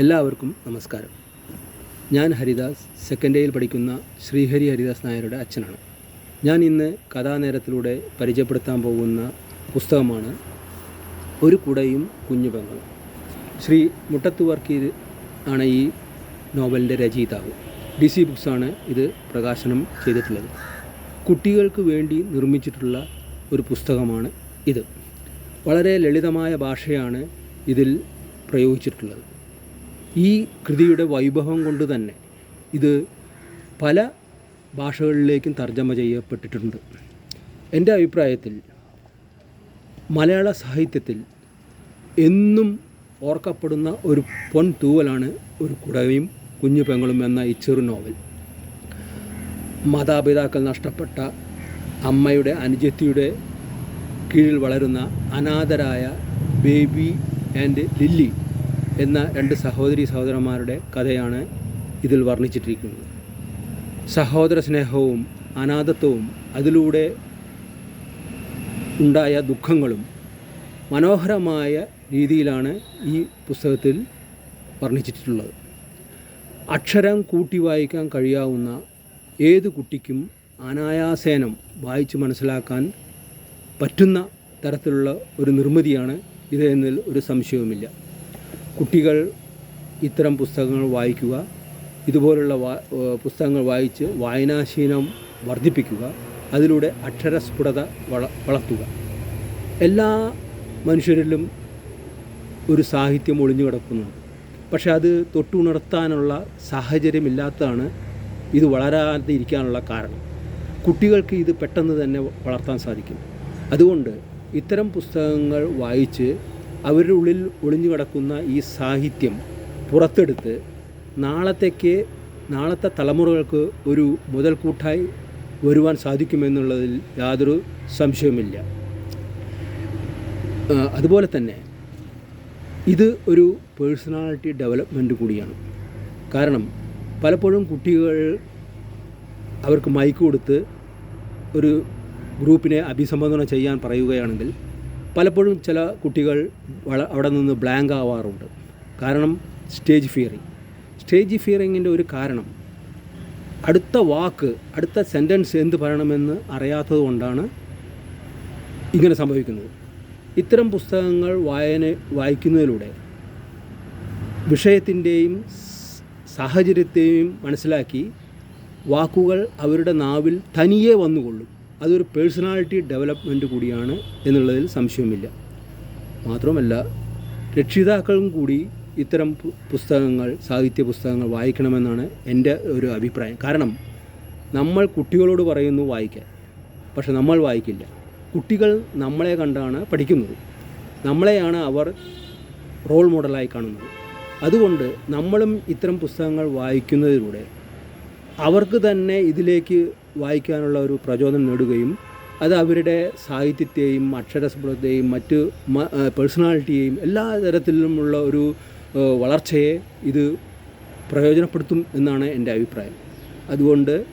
എല്ലാവർക്കും നമസ്കാരം. ഞാൻ ഹരിദാസ് സെക്കൻഡ് ഇയറിൽ പഠിക്കുന്ന ശ്രീഹരി ഹരിദാസ് നായരുടെ അച്ഛനാണ്. ഞാൻ ഇന്ന് കഥാനേരത്തിലൂടെ പരിചയപ്പെടുത്താൻ പോകുന്ന പുസ്തകമാണ് ഒരു കുടയും കുഞ്ഞു പെങ്ങളും. ശ്രീ മുട്ടത്ത് വർക്കീർ ആണ് ഈ നോവലിന്റെ രചയിതാവ്. ഡി സി ബുക്സാണ് ഇത് പ്രകാശനം ചെയ്തിട്ടുള്ളത്. കുട്ടികൾക്ക് വേണ്ടി നിർമ്മിച്ചിട്ടുള്ള ഒരു പുസ്തകമാണ് ഇത്. വളരെ ലളിതമായ ഭാഷയാണ് ഇതിൽ പ്രയോഗിച്ചിട്ടുള്ളത്. ഈ കൃതിയുടെ വൈഭവം കൊണ്ട് തന്നെ ഇത് പല ഭാഷകളിലേക്കും തർജമ ചെയ്യപ്പെട്ടിട്ടുണ്ട്. എന്റെ അഭിപ്രായത്തിൽ മലയാള സാഹിത്യത്തിൽ എന്നും ഓർക്കപ്പെടുന്ന ഒരു പൊൻ തൂവലാണ് ഒരു കുടവയും കുഞ്ഞു പെങ്ങളും എന്ന ഈ ചെറു നോവൽ. മാതാപിതാക്കൾ നഷ്ടപ്പെട്ട അമ്മയുടെ അനുജത്തിയുടെ കീഴിൽ വളരുന്ന അനാഥരായ ബേബി ആൻഡ് ലില്ലി എന്ന രണ്ട് സഹോദരി സഹോദരന്മാരുടെ കഥയാണ് ഇതിൽ വർണിച്ചിട്ടിരിക്കുന്നത്. സഹോദര സ്നേഹവും അനാഥത്വവും അതിലൂടെ ഉണ്ടായ ദുഃഖങ്ങളും മനോഹരമായ രീതിയിലാണ് ഈ പുസ്തകത്തിൽ വർണിച്ചിട്ടുള്ളത്. അക്ഷരം കൂട്ടി വായിക്കാൻ കഴിയാവുന്ന ഏത് കുട്ടിക്കും അനായാസേനം വായിച്ച് മനസ്സിലാക്കാൻ പറ്റുന്ന തരത്തിലുള്ള ഒരു നിർമ്മിതിയാണ് ഇത് എന്നതിൽ ഒരു സംശയവുമില്ല. കുട്ടികൾ ഇത്തരം പുസ്തകങ്ങൾ വായിക്കുക ഇതുപോലുള്ള പുസ്തകങ്ങൾ വായിച്ച് വായനാശീലം വർദ്ധിപ്പിക്കുക അതിലൂടെ അക്ഷരസ്ഫുടത വള വളർത്തുക. എല്ലാ മനുഷ്യരിലും ഒരു സാഹിത്യം ഒളിഞ്ഞു കിടക്കുന്നുണ്ട്. പക്ഷെ അത് തൊട്ടുണർത്താനുള്ള സാഹചര്യമില്ലാത്തതാണ് ഇത് വളരാതെ ഇരിക്കാനുള്ള കാരണം. കുട്ടികൾക്ക് ഇത് പെട്ടെന്ന് തന്നെ വളർത്താൻ സാധിക്കും. അതുകൊണ്ട് ഇത്തരം പുസ്തകങ്ങൾ വായിച്ച് അവരുടെ ഉള്ളിൽ ഒളിഞ്ഞു കിടക്കുന്ന ഈ സാഹിത്യം പുറത്തെടുത്ത് നാളത്തേക്ക് നാളത്തെ തലമുറകൾക്ക് ഒരു മുതൽക്കൂട്ടായി വരുവാൻ സാധിക്കുമെന്നുള്ളതിൽ യാതൊരു സംശയവുമില്ല. അതുപോലെ തന്നെ ഇത് ഒരു പേഴ്സണാലിറ്റി ഡെവലപ്മെന്റ് കൂടിയാണ്. കാരണം പലപ്പോഴും കുട്ടികൾ അവർക്ക് മൈക്ക് കൊടുത്ത് ഒരു ഗ്രൂപ്പിനെ അഭിസംബോധന ചെയ്യാൻ പറയുകയാണെങ്കിൽ പലപ്പോഴും ചില കുട്ടികൾ അവിടെ നിന്ന് ബ്ലാങ്ക് ആവാറുണ്ട്. കാരണം സ്റ്റേജ് ഫിയറിങ് സ്റ്റേജ് ഫിയറിങ്ങിന്റെ ഒരു കാരണം അടുത്ത വാക്ക് അടുത്ത സെന്റൻസ് എന്ത് പറയണമെന്ന് അറിയാത്തത് കൊണ്ടാണ് ഇങ്ങനെ സംഭവിക്കുന്നത്. ഇത്തരം പുസ്തകങ്ങൾ വായന വായിക്കുന്നതിലൂടെ വിഷയത്തിന്റെയും സാഹചര്യത്തെയും മനസ്സിലാക്കി വാക്കുകൾ അവരുടെ നാവിൽ തനിയെ വന്നുകൊള്ളും. അതൊരു പേഴ്സണാലിറ്റി ഡെവലപ്മെന്റ് കൂടിയാണ് എന്നുള്ളതിൽ സംശയമില്ല മാത്രമല്ല രക്ഷിതാക്കളും കൂടി ഇത്തരം പുസ്തകങ്ങൾ സാഹിത്യ പുസ്തകങ്ങൾ വായിക്കണമെന്നാണ് എന്റെ ഒരു അഭിപ്രായം. കാരണം നമ്മൾ കുട്ടികളോട് പറയുന്നു വായിക്കാൻ. പക്ഷെ നമ്മൾ വായിക്കില്ല. കുട്ടികൾ നമ്മളെ കണ്ടാണ് പഠിക്കുന്നത്. നമ്മളെയാണ് അവർ റോൾ മോഡലായി കാണുന്നത്. അതുകൊണ്ട് നമ്മളും ഇത്തരം പുസ്തകങ്ങൾ വായിക്കുന്നതിലൂടെ അവർക്ക് തന്നെ ഇതിലേക്ക് വായിക്കാനുള്ള ഒരു പ്രചോദനം നേടുകയും അത് അവരുടെ സാഹിത്യത്തെയും അക്ഷരസ്ഫുടത്തെയും മറ്റ് പേഴ്സണാലിറ്റിയെയും എല്ലാ തരത്തിലുമുള്ള ഒരു വളർച്ചയെ ഇത് പ്രയോജനപ്പെടുത്തും എന്നാണ് എന്റെ അഭിപ്രായം. അതുകൊണ്ട്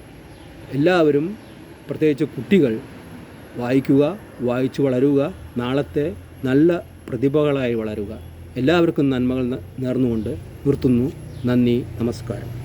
എല്ലാവരും പ്രത്യേകിച്ച് കുട്ടികൾ വായിക്കുക വായിച്ചു വളരുക നാളത്തെ നല്ല പ്രതിഭകളായി വളരുക. എല്ലാവർക്കും നന്മകൾ നേർന്നുകൊണ്ട് നിർത്തുന്നു. നന്ദി നമസ്കാരം.